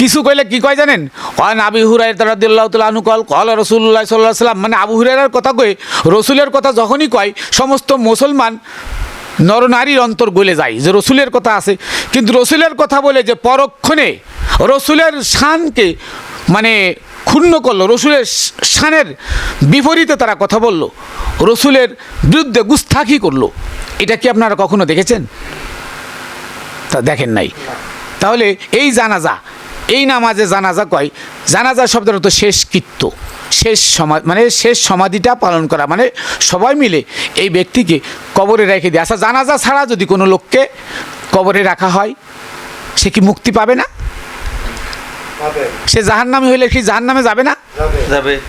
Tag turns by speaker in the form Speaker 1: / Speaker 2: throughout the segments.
Speaker 1: কিছু কইলে কি কয় জানেন? কয় আবি হুরাই তারাদিল্লাহ তালু কল কল রসুল্লাহ সাল্লাহ সাল্লাম মানে আবু হুরাইরার কথা কয়ে রসুলের কথা যখনই কয়, সমস্ত মুসলমান নরনারীর অন্তর গলে যায়, যে রসুলের কথা আছে। কিন্তু রসুলের কথা বলে যে পরক্ষণে রসুলের শানকে মানে ক্ষুণ্ণ করল, রসুলের শানের বিপরীতে তারা কথা বলল, রসুলের বিরুদ্ধে গুস্তাখি করল। এটা কি আপনারা কখনো দেখেছেন? তা দেখেন নাই। তাহলে এই জানাজা এই নামাজে জানাজা কয়? জানাজা শব্দটা তো শেষ কৃত্য শেষ সমাধি মানে শেষ সমাধিটা পালন করা মানে সবাই মিলে এই ব্যক্তিকে কবরে রেখে দিয়ে। আচ্ছা জানাজা ছাড়া যদি কোনো লোককে কবরে রাখা হয় সে কি মুক্তি পাবে না? সে জাহান নামে হইলে কি জাহান নামে যাবে না?
Speaker 2: যাবে।
Speaker 3: যাবে।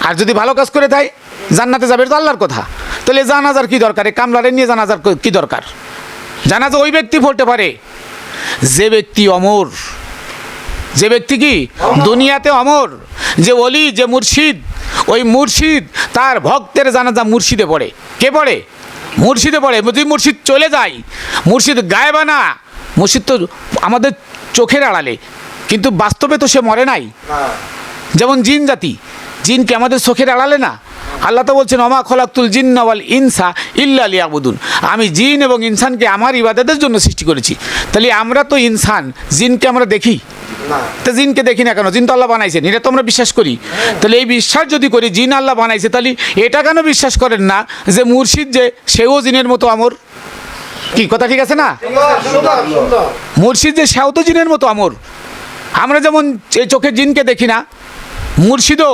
Speaker 1: আর যদি ভালো কাজ করে তাই জান্নাতে যাবে তো আল্লাহর কথা। তাহলে জানাজার কি দরকার? এই কামলারে নিয়ে জানাজার ক- কি দরকার? জানাজা ওই ব্যক্তি পড়তে পারে। যে ব্যক্তি অমর যে ব্যক্তি কি? দুনিয়াতে অমর, যে অলি যে মুর্শিদ, ওই মুর্শিদ তার ভক্তের জানাজা মুর্শিদে পড়ে। কে পড়ে? মুর্শিদে পড়ে। যদি মুর্শিদ চলে যায়, মুর্শিদ গায়েবা না মুর্শিদ তো আমাদের চোখের আড়ালে, কিন্তু বাস্তবে তো সে মরে নাই। যেমন জিন জাতি, জিন কি আমাদের চোখের আড়ালে না? আল্লাহ তো বলছেন অমা খলাকুল জিন নওয়াল ইনসা ইল্লা লিয়াবুদুন। আমি জিন এবং ইনসানকে আমার ইবাদতের জন্য সৃষ্টি করেছি। তাহলে আমরা তো ইনসান, জিনকে আমরা দেখি। তো জিনকে দেখি না কেন? জিন তো আল্লাহ বানাইছেন এটা তো আমরা বিশ্বাস করি। তাহলে এই বিশ্বাস যদি করি জিন আল্লাহ বানাইছে তাহলে এটা কেন বিশ্বাস করেন না যে মুর্শিদ যে সেও জিনের মতো আমর? কি কথা ঠিক আছে না? মুর্শিদ যে সেও তো জিনের মতো আমর। আমরা যেমন এই চোখে জিনকে দেখি না মুর্শিদও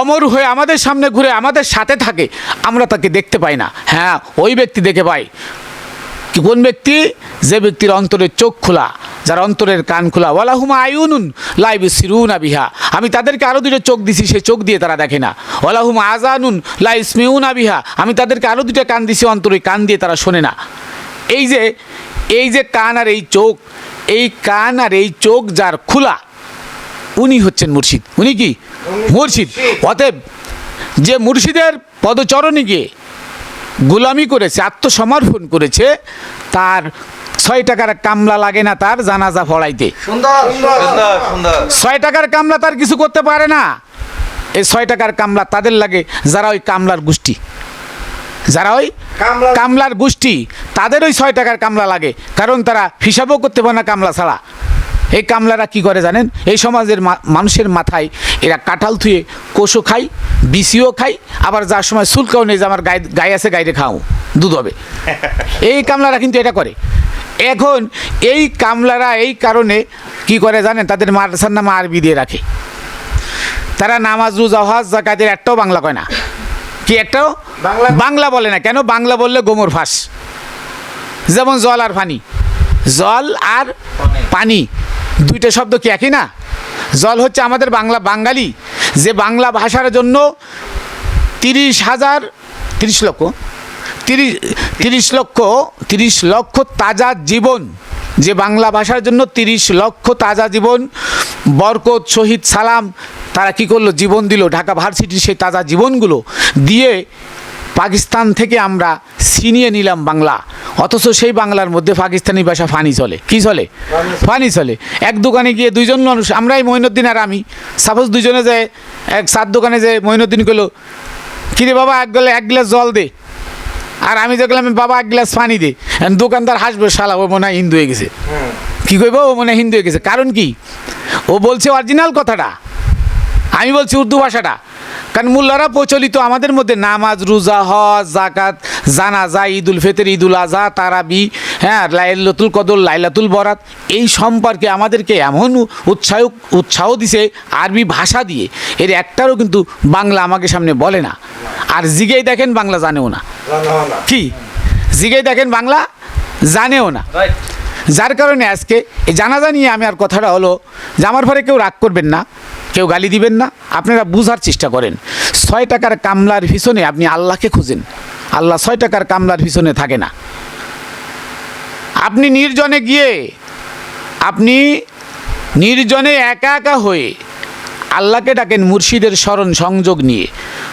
Speaker 1: অমর হয়ে আমাদের সামনে ঘুরে আমাদের সাথে থাকে আমরা তাকে দেখতে পাই না। হ্যাঁ ওই ব্যক্তি দেখে পাই। কি কোন ব্যক্তি? যে ব্যক্তির অন্তরের চোখ খোলা। যার অন্তরের কান খোলা। ওয়ালাহুমা আয়ুনুন লাইব সিরুনা বিহা। আমি তাদেরকে আরও দুটো চোখ দিছি, সে চোখ দিয়ে তারা দেখে না। ওয়ালাহুমা আজানুন লাই স্মিউনা বিহা। আমি তাদেরকে আরও দুটো কান দিছি, অন্তরে কান দিয়ে তারা শোনে না। এই যে এই যে কান আর এই চোখ, এই কান আর এই চোখ যার খোলা, উনি হচ্ছেন মুর্শিদ। উনি কি? মুর্শিদ। অতএব যে মুর্শিদের পদচরণে গিয়ে গোলামি করেছে, আত্মসমর্পণ করেছে, তার ছয় টাকার কামলা লাগে না তার জানাজা ফড়াইতে। ছয় টাকার কামলা তার কিছু করতে পারে না। এই ছয় টাকার কামলা তাদের লাগে যারা ওই কামলার গোষ্ঠী। যারা ওই কামলার গোষ্ঠী তাদের ওই ছয় টাকার কামলা লাগে। কারণ তারা হিসাবও করতে পারে না কামলা ছাড়া। এই কামলারা কি করে জানেন? এই সমাজের মা- মানুষের মাথায় এরা কাঁঠাল থুয়ে কোষও খাই বিসিও খাই আবার যার সময় শুল্কাও নেই যে আমার গায়ে গায়ে আছে গাইরে খাও দুধ হবে। এই কামলারা কিন্তু এটা করে। এখন এই কামলারা এই কারণে কি করে জানেন? তাদের মাদ্রাসার নাম আরবি দিয়ে রাখে। তারা নামাজ রোজা জাকাতের একটাও বাংলা কয় না। কি একটাও?
Speaker 2: বাংলা।
Speaker 1: বাংলা বলে না। কেন? বাংলা বললে গোমর ফাঁস। যেমন জল আর পানি। জল আর পানি। দুইটা শব্দ কি একই না? জল হচ্ছে আমাদের বাংলা বাঙালি। যে বাংলা ভাষার জন্য তিরিশ হাজার তিরিশ লক্ষ তিরিশ তিরিশ লক্ষ তিরিশ লক্ষ তাজা জীবন। যে বাংলা ভাষার জন্য তিরিশ লক্ষ তাজা জীবন, বরকত, শহীদ, সালাম, তারা কি করল? জীবন দিল। ঢাকা ভার্সিটির সেই তাজা জীবনগুলো দিয়ে পাকিস্তান থেকে আমরা ছিনিয়ে নিলাম বাংলা। অথচ সেই বাংলার মধ্যে পাকিস্তানি ভাষা ফানি চলে। কি চলে? ফানি চলে। এক দোকানে গিয়ে দুইজন মানুষ, আমরাই মঈনুদ্দিন আর আমি। সাপোজ দুজনে যায় এক সাত দোকানে যে মঈনুদ্দিন কইলো, কিরে বাবা, এক গেলে এক গ্লাস জল দে। আর আমি দেখলাম বাবা, এক গ্লাস পানি দে। দোকানদার হাসবে, শালা, ও মনে হয় হিন্দু হয়ে গেছে। কি কইব? ও মনে হয় হিন্দু হয়ে গেছে। কারণ কি? ও বলছে অরিজিনাল কথাটা। আমি বলছি উর্দু ভাষাটা। কারণ মোল্লারা প্রচলিত আমাদের মধ্যে নামাজ, রোজা, হজ জাকাত জানাজা, ঈদুল ফিতর, ঈদুল আজহা তারাবি হ্যাঁ লাইলাতুল কদর, লাইলাতুল বরাত, এই সম্পর্কে আমাদেরকে এমন উৎসাহ উৎসাহ দিছে আরবি ভাষা দিয়ে। এর একটারও কিন্তু বাংলা আমাকে সামনে বলে না। আর জিগেই দেখেন বাংলা জানেও না। কি জিগেই দেখেন বাংলা জানেও না। যার কারণে আজকে এই জানাজা নিয়ে আমি আর কথাটা হলো যে আমার পরে কেউ রাগ করবেন না কেউ গালি দিবেন না আপনারা বুঝার চেষ্টা করেন। ছয় টাকার কামলার পিছনে আপনি আল্লাহকে খুঁজেন। আল্লাহ ছয় টাকার কামলার পিছনে থাকে না। আপনি নির্জনে গিয়ে আপনি নির্জনে একা একা হয়ে আল্লাহকে ডাকেন মুর্শিদের স্মরণ সংযোগ নিয়ে।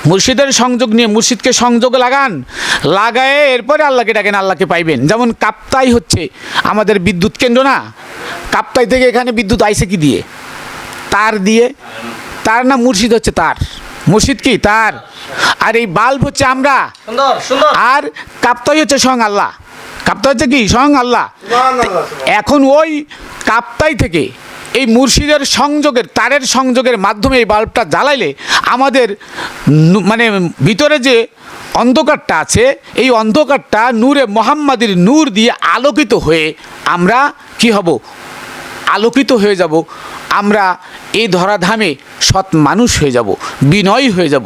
Speaker 1: মুর্শিদের সংযোগ নিয়ে মুর্শিদকে সংযোগ লাগান লাগায়ে এরপরে আল্লাহকে ডাকেন আল্লাহকে পাইবেন। যেমন কাপ্তাই হচ্ছে আমাদের বিদ্যুৎ কেন্দ্র না কাপ্তাই থেকে এখানে বিদ্যুৎ আইসে কি দিয়ে? তার দিয়ে। তার না মুর্শিদ হচ্ছে তার। মুর্শিদ কি? তার। আর এই বাল্ব হচ্ছে আমরা। আর কাপ্তাই হচ্ছে স্বয়ং আল্লাহ। কাপ্তাই হচ্ছে কি? স্বয়ং আল্লাহ। এখন ওই কাপ্তাই থেকে এই মুর্শিদের সংযোগের, তারের সংযোগের মাধ্যমে এই বাল্বটা জ্বালাইলে আমাদের মানে ভিতরে যে অন্ধকারটা আছে, এই অন্ধকারটা নূরে মোহাম্মদের নূর দিয়ে আলোকিত হয়ে আমরা কি হব? আলোকিত হয়ে যাব। আমরা এই ধরাধামে সৎ মানুষ হয়ে যাব, বিনয় হয়ে যাব।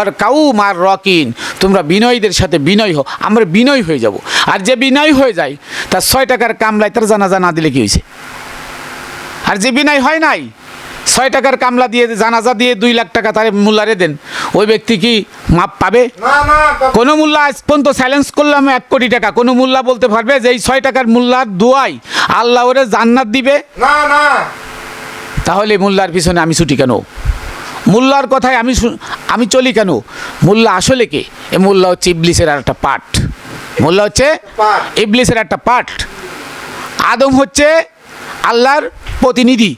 Speaker 1: আর কাউ মার রকিন, তোমরা বিনয়ীদের সাথে বিনয় হো আমরা বিনয় হয়ে যাব। আর যে বিনয় হয়ে যায়, তার ছয় টাকার কামলায় তার জানাজা না দিলে কি হয়েছে? আর যে বিনয় হয় নাই ছয় টাকার কামলা দিয়ে জানাজা দিয়ে দুই লাখ টাকা তারে মূল্যারে দেন। ওই ব্যক্তি কি মাপ পাবে? কোনো মূল্য আজ পর্যন্ত চ্যালেঞ্জ করলাম এক কোটি টাকা। কোনো মূল্য বলতে পারবে যে এই ছয় টাকার মূল্যার দোয়াই আল্লাহ ওরে জান্নাত দিবে?
Speaker 2: না না।
Speaker 1: তাহলে মোল্লার পিছনে আমি ছুটি কেন? মোল্লার কথায় আমি আমি চলি কেন? মোল্লা আসলে কে? এ মোল্লা হচ্ছে ইবলিসের আর একটা পার্ট মোল্লা হচ্ছে। ইবলিসের একটা পার্ট আদম হচ্ছে আল্লাহর প্রতিনিধি।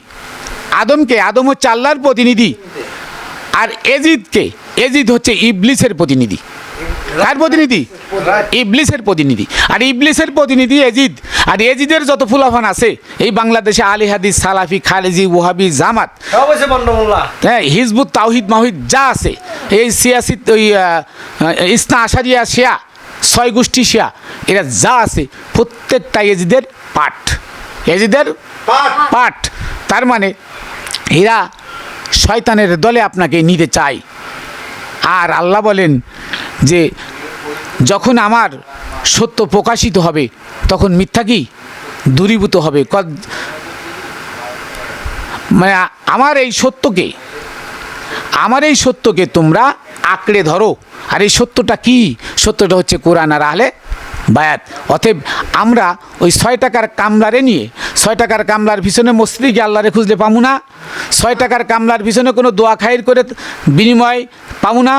Speaker 1: আদমকে আদম হচ্ছে আল্লাহর প্রতিনিধি। আর এজিদকে এজিদ হচ্ছে ইবলিসের প্রতিনিধি। কার প্রতিনিধি? ইবলিসের প্রতিনিধি। আর ইবলিসের প্রতিনিধি এজিদ। আর এজিদের যত ফুলাফান আছে এই বাংলাদেশে আলী হাদিস সালাফি খালেজি ওহাবি জামাত। হ্যাঁ হিজবুত তাওহিদ মাহিদ যা আছে। এই সিয়াসি ওই ইসনা আশারিয়া শিয়া ছয় গোষ্ঠী শিয়া এরা যা আছে প্রত্যেকটা এজিদের পাঠ। এজিদের
Speaker 2: পাট
Speaker 1: তার মানে এরা শয়তানের দলে আপনাকে নিতে চায়। আর আল্লাহ বলেন যে যখন আমার সত্য প্রকাশিত হবে, তখন মিথ্যা কি? দূরীভূত হবে। মানে আমার এই সত্যকে, আমার এই সত্যকে তোমরা আঁকড়ে ধরো। আর এই সত্যটা কি? সত্যটা হচ্ছে কোরআন আর আহলে বায়াত। অতএব আমরা ওই ছয় টাকার কামলারে নিয়ে ছয় টাকার কামলার পিছনে মসজিদে গিয়ে আল্লাহরে খুঁজলে পামু না। ছয় টাকার কামলার পিছনে কোনো দোয়া খাইর করে বিনিময় পামু না।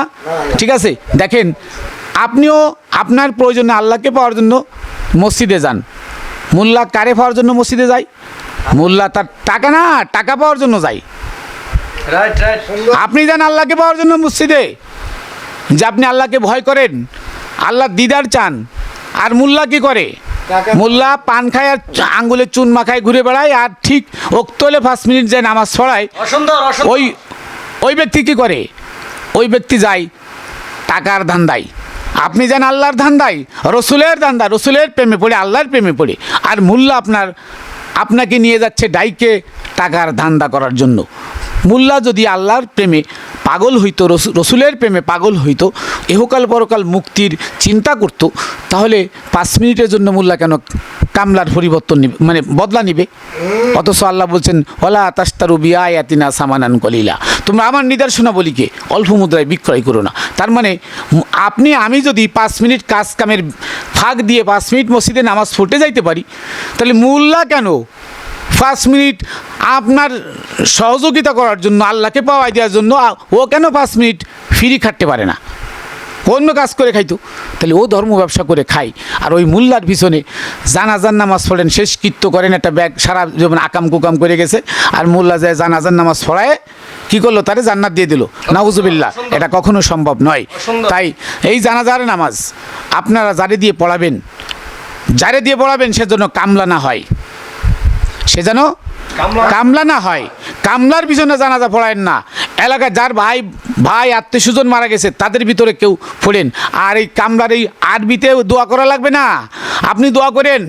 Speaker 1: ঠিক আছে? দেখেন আপনিও আপনার প্রয়োজনে আল্লাহকে পাওয়ার জন্য মসজিদে যান। মোল্লা কারে পাওয়ার জন্য মসজিদে যায়? মোল্লা তার টাকা না টাকা পাওয়ার জন্য যায়। আপনি যান আল্লাহকে পাওয়ার জন্য মসজিদে। যে আপনি আল্লাহকে ভয় করেন আল্লাহ দিদার চান আর মোল্লা কি করে? মোল্লা পান খায় আর আঙ্গুলে চুন মাখায় ঘুরে বেড়ায় আর ঠিক ওক্তলে পাঁচ মিনিট যায় নামাজ
Speaker 3: অসুন্দর
Speaker 1: ওই ওই ব্যক্তি কি করে? ওই ব্যক্তি যায় টাকার ধান্দায়। আপনি যান আল্লাহর ধান্দায় রসুলের ধান্দা রসুলের প্রেমে পড়ে আল্লাহর প্রেমে পড়ে। আর মোল্লা আপনার আপনাকে নিয়ে যাচ্ছে ডাইকে টাকার ধান্দা করার জন্য। মোল্লা যদি আল্লাহর প্রেমে পাগল হইতো রসুলের প্রেমে পাগল হইতো, এহকাল পরকাল মুক্তির চিন্তা করত, তাহলে পাঁচ মিনিটের জন্য মোল্লা কেন কামলার পরিবর্তন নিবে মানে বদলা নিবে? অথচ আল্লাহ বলছেন ওলা তাস্তারু বিয়ায়াতিনা সামানান কলিলা। তোমরা আমার নিদর্শনাবলীকে অল্প মুদ্রায় বিক্রয় করো না। তার মানে আপনি, আমি যদি পাঁচ মিনিট কাজ কামের ফাঁক দিয়ে পাঁচ মিনিট মসজিদে নামাজ পড়তে যাইতে পারি, তাহলে মোল্লা কেন পাঁচ মিনিট আপনার সহযোগিতা করার জন্য আল্লাহকে পাওয়াই দেওয়ার জন্য ও কেন পাঁচ মিনিট ফ্রি খাটতে পারে না? অন্য কাজ করে খাইতো? তাহলে ও ধর্ম ব্যবসা করে খাই আর ওই মুল্লার পিছনে জানাজান নামাজ পড়েন শেষ কৃত্য করেন একটা ব্যাগ সারা যেমন আকাম কুকাম করে গেছে আর মোল্লা যায় জানাজান নামাজ পড়ায় কি করল? তারে জান্নাত দিয়ে দিল। নাউজুবিল্লাহ এটা কখনো সম্ভব নয়। তাই এই জানাজার নামাজ আপনারা যারে দিয়ে পড়াবেন যারে দিয়ে পড়াবেন সেজন্য কামলা না হয়। সে যেন
Speaker 3: কামলা।
Speaker 1: না হয়। কামলার পিছনে জানাজা পড়ায়েন না। এলাকায় যার ভাই ভাই আত্মীয় স্বজন মারা গেছে তাদের ভিতরে কেউ পড়েন আর এই কামলার এই আরবিতে দোয়া করা লাগবে না। আপনি দোয়া করেন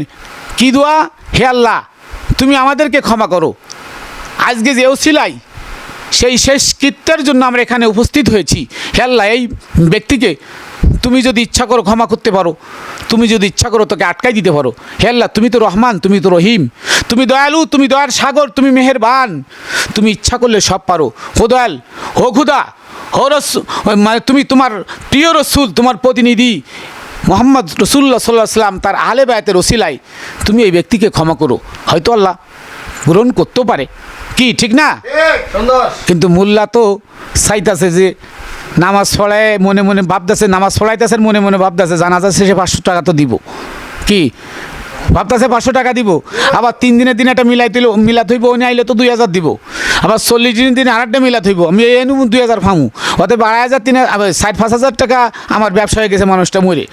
Speaker 1: কি দোয়া? হে আল্লাহ তুমি আমাদেরকে ক্ষমা করো। আজকে যে সিলাই সেই শেষ কৃত্যের জন্য আমরা এখানে উপস্থিত হয়েছি। হে আল্লাহ এই ব্যক্তিকে তুমি যদি ইচ্ছা করো ক্ষমা করতে পারো তুমি যদি ইচ্ছা করো তোকে আটকাই দিতে পারো। হে আল্লাহ তুমি তো রহমান তুমি তো রহিম। তুমি দয়ালু তুমি দয়ার সাগর তুমি মেহেরবান। তুমি ইচ্ছা করলে সব পারো। হো দয়াল হো খুদা হো রস মানে তুমি তোমার প্রিয় রসুল তোমার প্রতিনিধি মোহাম্মদ রসুল্লাহ সাল্লাহ সাল্লাম তার আহলে বায়াতের রসিলাই তুমি এই ব্যক্তিকে ক্ষমা করো। হয়তো আল্লাহ গ্রহণ করতেও পারে। কি ঠিক না? কিন্তু মোল্লা তো চাইতাছে যে নামাজ পড়ায় মনে মনে ভাবতেছে, নামাজ পড়াইতেছে, মনে মনে ভাবতেছে, জানাজা শেষে পাঁচশো টাকা তো দিব। কি? ভাবতেছে পাঁচশো টাকা দিব। আবার তিন দিনের দিন একটা মিলাই তুইল মিলা থইব উনি আইলে তো দুই হাজার দিব। আবার চল্লিশ দিনের দিন আর একটা মিলা থইব আমি এই দুই হাজার ফামু অতএব আড়াই হাজার, তিন ষাট, পাঁচ হাজার টাকা আমার ব্যবসা হয়ে গেছে, মানুষটা মরে।